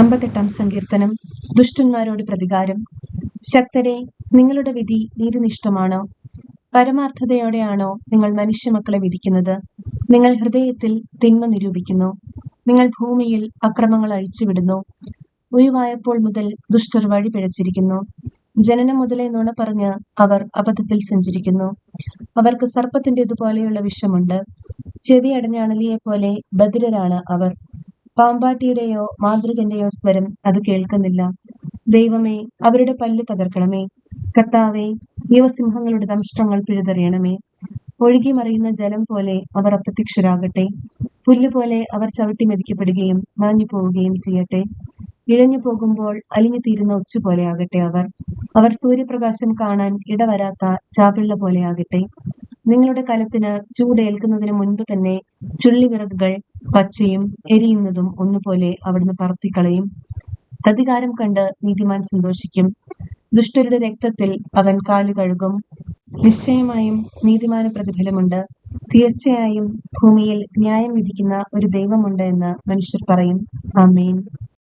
അമ്പത്തെട്ടാം സങ്കീർത്തനം ദുഷ്ടന്മാരോട് പ്രതികാരം. ശക്തരെ നിങ്ങളുടെ വിധി നീതിനിഷ്ഠമാണോ? പരമാർത്ഥതയോടെയാണോ നിങ്ങൾ മനുഷ്യമക്കളെ വിധിക്കുന്നത്? നിങ്ങൾ ഹൃദയത്തിൽ തിന്മ നിരൂപിക്കുന്നു. നിങ്ങൾ ഭൂമിയിൽ അക്രമങ്ങൾ അഴിച്ചുവിടുന്നു. ഉയവായപ്പോൾ മുതൽ ദുഷ്ടർ വഴി പിഴച്ചിരിക്കുന്നു. ജനനം മുതലേ നുണ പറഞ്ഞ് അവർ അബദ്ധത്തിൽ സഞ്ചരിക്കുന്നു. അവർക്ക് സർപ്പത്തിന്റെതുപോലെയുള്ള വിഷമുണ്ട്. ചെവി അടഞ്ഞ അണലിയെ പോലെ ബദിരരാണ് അവർ. പാമ്പാട്ടിയുടെയോ മാന്ത്രികന്റെയോ സ്വരം അത് കേൾക്കുന്നില്ല. ദൈവമേ അവരുടെ പല്ല് തകർക്കണമേ. കർത്താവേ യുവസിംഹങ്ങളുടെ ദംഷ്ടങ്ങൾ പിഴുതെറിയണമേ. ഒഴുകി മറിയുന്ന ജലം പോലെ അവർ അപ്രത്യക്ഷരാകട്ടെ. പുല്ലുപോലെ അവർ ചവിട്ടി മെതിക്കപ്പെടുകയും മാഞ്ഞു പോവുകയും ചെയ്യട്ടെ. ഇഴഞ്ഞു പോകുമ്പോൾ അലിഞ്ഞു തീരുന്ന ഒച്ചു പോലെ ആകട്ടെ അവർ. അവർ സൂര്യപ്രകാശം കാണാൻ ഇടവരാത്ത ചാപിള്ള പോലെ ആകട്ടെ. നിങ്ങളുടെ കലത്തിന് ചൂടേൽക്കുന്നതിന് മുൻപ് തന്നെ ചുള്ളിവിറകുകൾ പച്ചയും എരിയുന്നതും ഒന്നുപോലെ അവിടുന്ന് പറത്തിക്കളയും. പ്രതികാരം കണ്ട് നീതിമാൻ സന്തോഷിക്കും. ദുഷ്ടരുടെ രക്തത്തിൽ അവൻ കാലു കഴുകും. നിശ്ചയമായും നീതിമാന പ്രതിഫലമുണ്ട്. തീർച്ചയായും ഭൂമിയിൽ ന്യായം വിധിക്കുന്ന ഒരു ദൈവമുണ്ട് എന്ന് മനുഷ്യർ പറയും. ആമേൻ.